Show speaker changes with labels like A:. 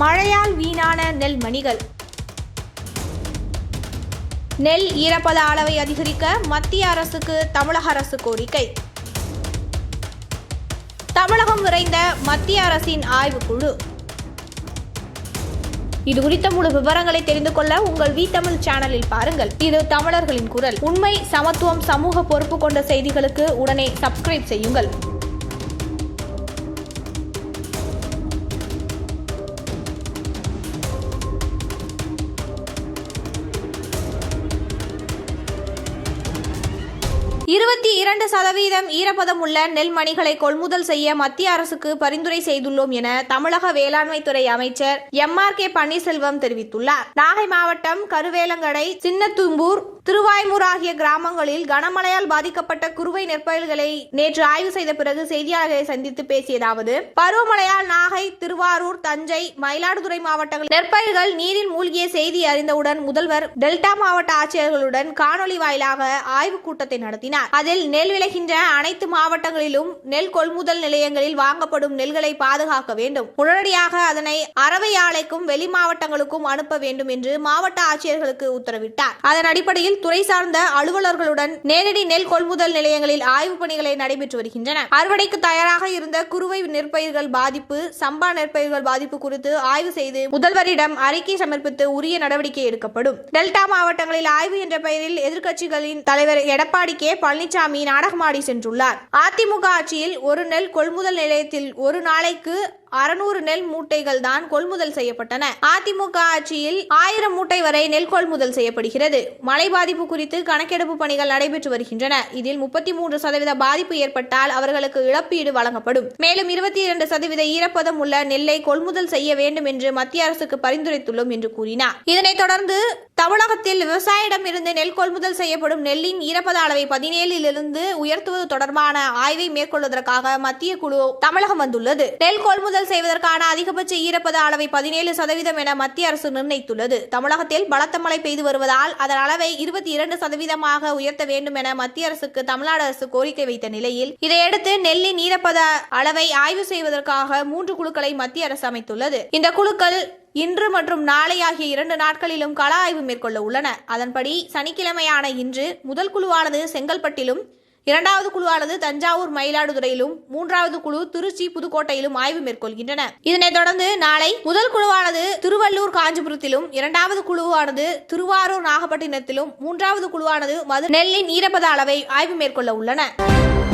A: மழையால் வீணான நெல் மணிகள் நெல் ஈரப்பத அளவை அதிகரிக்க மத்திய அரசுக்கு தமிழக அரசு கோரிக்கை தமிழகம் விரைந்த மத்திய அரசின் ஆய்வுக்குழு இது குறித்த முழு விவரங்களை தெரிந்து கொள்ள உங்கள் வி தமிழ் சேனலில் பாருங்கள் இது தமிழர்களின் குரல் உண்மை சமத்துவம் சமூக பொறுப்பு கொண்ட செய்திகளுக்கு உடனே சப்ஸ்கிரைப் செய்யுங்கள்
B: இருபத்தி இரண்டு சதவீதம் ஈரப்பதம் உள்ள நெல்மணிகளை கொள்முதல் செய்ய மத்திய அரசுக்கு பரிந்துரை செய்துள்ளோம் என தமிழக வேளாண்மைத்துறை அமைச்சர் எம் ஆர் கே பன்னீர்செல்வம் தெரிவித்துள்ளார் நாகை மாவட்டம் கருவேலங்கடை சின்னத்தும்பூர் திருவாய்மூர் ஆகிய கிராமங்களில் கனமழையால் பாதிக்கப்பட்ட குறுவை நெற்பயிர்களை நேற்று ஆய்வு செய்த பிறகு செய்தியாளர்களை சந்தித்து பேசியதாவது பருவமழையால் திருவாரூர் தஞ்சை மயிலாடுதுறை மாவட்டங்கள் நெற்பயிர்கள் நீரில் மூழ்கிய செய்தி அறிந்தவுடன் முதல்வர் டெல்டா மாவட்ட ஆட்சியர்களுடன் காணொலி வாயிலாக ஆய்வுக் கூட்டத்தை நடத்தினார் அதில் நெல் விளைகின்ற அனைத்து மாவட்டங்களிலும் நெல் கொள்முதல் நிலையங்களில் வாங்கப்படும் நெல்களை பாதுகாக்க வேண்டும் உடனடியாக அதனை அறவை ஆலைக்கும் வெளி மாவட்டங்களுக்கும் அனுப்ப வேண்டும் என்று மாவட்ட ஆட்சியர்களுக்கு உத்தரவிட்டார் அதன் அடிப்படையில் துறை சார்ந்த அலுவலர்களுடன் நேரடி நெல் கொள்முதல் நிலையங்களில் ஆய்வுப் பணிகளை நடைபெற்று வருகின்றன அறுவடைக்கு தயாராக இருந்த குறுவை நெற்பயிர்கள் பாதிப்பு சம்பா நெற்பயிர்கள் பாதிப்பு குறித்து ஆய்வு செய்து முதல்வரிடம் அறிக்கை சமர்ப்பித்து உரிய நடவடிக்கை எடுக்கப்படும் டெல்டா மாவட்டங்களில் ஆய்வு என்ற பெயரில் எதிர்க்கட்சிகளின் தலைவர் எடப்பாடி கே பழனிசாமி நாடகமாடி சென்றுள்ளார் அதிமுக ஆட்சியில் ஒரு நெல் கொள்முதல் நிலையத்தில் ஒரு நாளைக்கு அறுநூறு நெல் மூட்டைகள் தான் கொள்முதல் செய்யப்பட்டன அதிமுக ஆட்சியில் ஆயிரம் மூட்டை வரை நெல் கொள்முதல் செய்யப்படுகிறது மழை பாதிப்பு குறித்து கணக்கெடுப்பு பணிகள் நடைபெற்று வருகின்றன இதில் முப்பத்தி மூன்று சதவீத பாதிப்பு ஏற்பட்டால் அவர்களுக்கு இழப்பீடு வழங்கப்படும் மேலும் இருபத்தி இரண்டு சதவீத ஈரப்பதம் உள்ள நெல்லை கொள்முதல் செய்ய வேண்டும் என்று மத்திய அரசுக்கு பரிந்துரைத்துள்ளோம் என்று கூறினார் இதனைத் தொடர்ந்து தமிழகத்தில் விவசாயிடம் இருந்து நெல் கொள்முதல் செய்யப்படும் நெல்லின் ஈரப்பத அளவை பதினேழிலிருந்து உயர்த்துவது தொடர்பான ஆய்வை மேற்கொள்வதற்காக மத்திய குழு தமிழகம் வந்துள்ளது நெல் கொள்முதல் கொள்முதல் செய்வதற்கான அதிகபட்ச ஈரப்பத அளவை பதினேழு சதவீதம் என மத்திய அரசு நிர்ணயித்துள்ளது தமிழகத்தில் பலத்த மழை பெய்து வருவதால் அதன் அளவை இருபத்தி இரண்டு சதவீதமாக உயர்த்த வேண்டும் என மத்திய அரசுக்கு தமிழ்நாடு அரசு கோரிக்கை வைத்த நிலையில் இதையடுத்து நெல்லின் ஈரப்பத அளவை ஆய்வு செய்வதற்காக மூன்று குழுக்களை மத்திய அரசு அமைத்துள்ளது இந்த குழுக்கள் இன்று மற்றும் நாளை ஆகிய இரண்டு நாட்களிலும் கள ஆய்வு மேற்கொள்ள உள்ளன அதன்படி சனிக்கிழமையான இன்று முதல் குழுவானது செங்கல்பட்டிலும் இரண்டாவது குழுவானது தஞ்சாவூர் மயிலாடுதுறையிலும் மூன்றாவது குழு திருச்சி புதுக்கோட்டையிலும் ஆய்வு மேற்கொள்கின்றன இதனைத் தொடர்ந்து நாளை முதல் குழுவானது திருவள்ளூர் காஞ்சிபுரத்திலும் இரண்டாவது குழுவானது திருவாரூர் நாகப்பட்டினத்திலும் மூன்றாவது குழுவானது மது நெல்லின் ஈரப்பத அளவை ஆய்வு மேற்கொள்ள உள்ளன